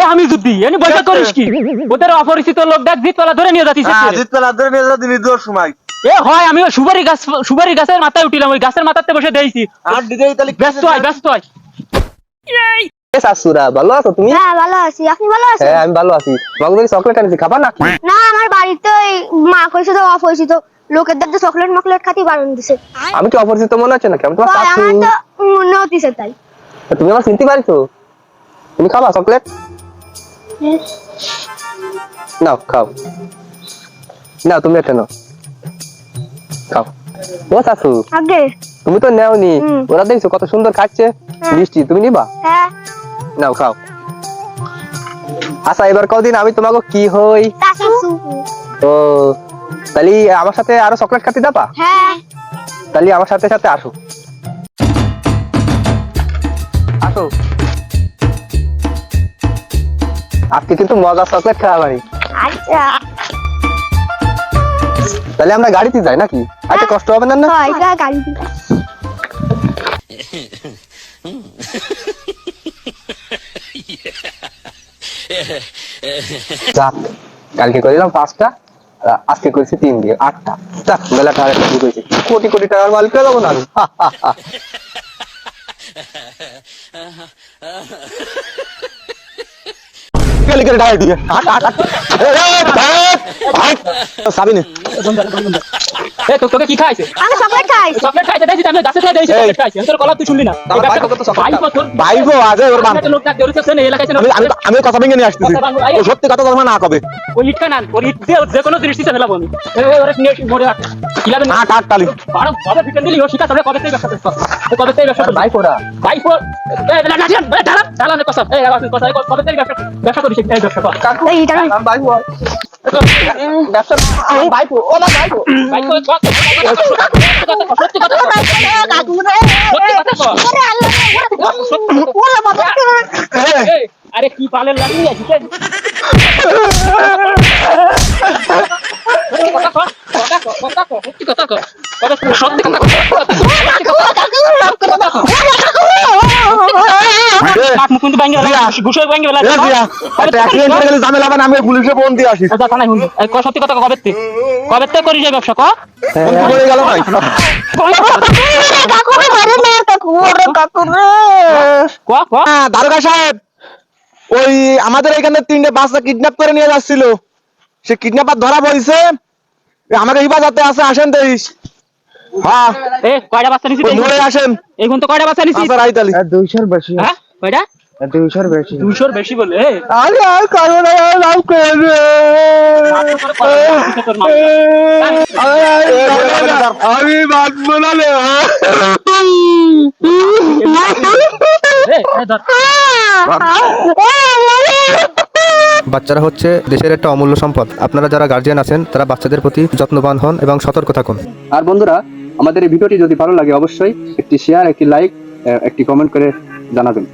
এ আমি যুদ্ধি any boycott করিস কি? ওদের অপরিচিত লোক ধরে নিয়ে যাচ্ছিস হ্যাঁ জিতলা ধরে নিয়ে দিবি সময়। এ হয় আমি সুপারি গাছ সুপারি গাছের মাথায় উঠিলাম ওই গাছের মাথাতে বসে দেইছি। আর দিদি তাহলে ব্যস্ত হয় ব্যস্ত হয় এ শাশুরা ভালো আছো তুমি? হ্যাঁ ভালো আছি। আপনি ভালো আছেন? হ্যাঁ আমি ভালো আছি। তোমাকে দেখি চকলেট আনিছি খাবা নাকি? না আমার বাড়িতে ওই মা কইছে তো অফ হয়েছে তো লোকের দেখতে চকলেট মকলেট খাতি বারণ দিছে। আমি কি অপরিচিত মনে হচ্ছে নাকি? আমি তোমার শাশু। তো মনে হতিছে তাই। তুমি আমার চিনতে পারিছো? তুমি খাবা চকলেট নাও খাও। নাও তুমি একটা নাও। খাও। ও শাশু আগে। তুমি তো নেওনি। ওরা দেখছ কত সুন্দর খাচ্ছে। হ্যাঁ। মিষ্টি তুমি নিবা? হ্যাঁ। নাও খাও। আচ্ছা এবার কদিন আমি তোমাকে কি হই? ও তাহলে আমার সাথে আরও চকলেট খাতে যাবা হ্যাঁ। তাহলে আমার সাথে সাথে আসো। আসো। আজকে কিন্তু মজা চকলেট খাওয়া বাড়ি। আচ্ছা। তাহলে আমরা গাড়িতে যাই নাকি? আচ্ছা কষ্ট হবে না না? হয়। যাক কালকে করিলাম পাঁচটা আজকে করেছি তিন দিয়ে আটটা। যাক মেলা টাকা করেছি। কোটি কোটি টাকার মালিক হয়ে যাব না আমি? হা। গেলি গেলি দিয়ে। হাট হাট হাট এ, তো তোকে কি খাইছে? আমি চকলেট খাই চকলেট খাইছে দেখছিস আমি গাছে থেকে দিয়েছি এই। চকলেট খাইছে। তোর কলা তুই শুনলি না? আজে ওর বাপ। লোক ডাক এলাকায় আমি আমি কথা ভেঙে নিয়ে আসতেছি। কথা ও সত্যি কথা তোমার না কবে? ওই ইটকা না ওই ইট যে কোনো দৃষ্টি চালাবো আমি। ওরা নিয়ে মরে রাখ। কিলাবে না হাট হাট তালি বারো কবে দিলি ও শিখা কবে থেকে ব্যবসা করছিস কবে থেকে ব্যবসা করছিস ভাই কোরা ভাই ফোর এই না না না ঢালা ঢালা না কথা এই আবার কথা কবে থেকে ব্যবসা ব্যবসা করিস এই ব্যবসা কর এই বল ব্যবসা আমি ভাই ও না ভাই ভাই ফোর সত্যি কথা কথা কর। সত্যি কথা কর। ওলা বাবা এই, আরে কি পালের লাগিয়ে আছিস? কথা আমাদের এখানে তিনটে বাচ্চা কিডন্যাপ করে নিয়ে যাচ্ছিল। সে কিডন্যাপার ধরা পড়েছে। আমাকে হিফাজতে আছে আসেন হ্যাঁ। এ কয়টা বাচ্চা নিছিস? মোড়ে আসেন। এখন তো কয়টা বাচ্চা নিছিস? আচ্ছা রাইতালি দুইশোর বেশি হ্যাঁ কয়টা? দুইশোর বেশি দুশোর বেশি বলে আরে আর কারও না লাভ করে আমি বাঁচবো না এ, এ, ধর। বাচ্চারা হচ্ছে দেশের একটা অমূল্য সম্পদ। আপনারা যারা গার্জিয়ান আছেন, তারা বাচ্চাদের প্রতি যত্নবান হন এবং সতর্ক থাকুন। আর বন্ধুরা, আমাদের এই ভিডিওটি যদি ভালো লাগে, অবশ্যই একটি শেয়ার একটি লাইক একটি কমেন্ট করে জানাবেন।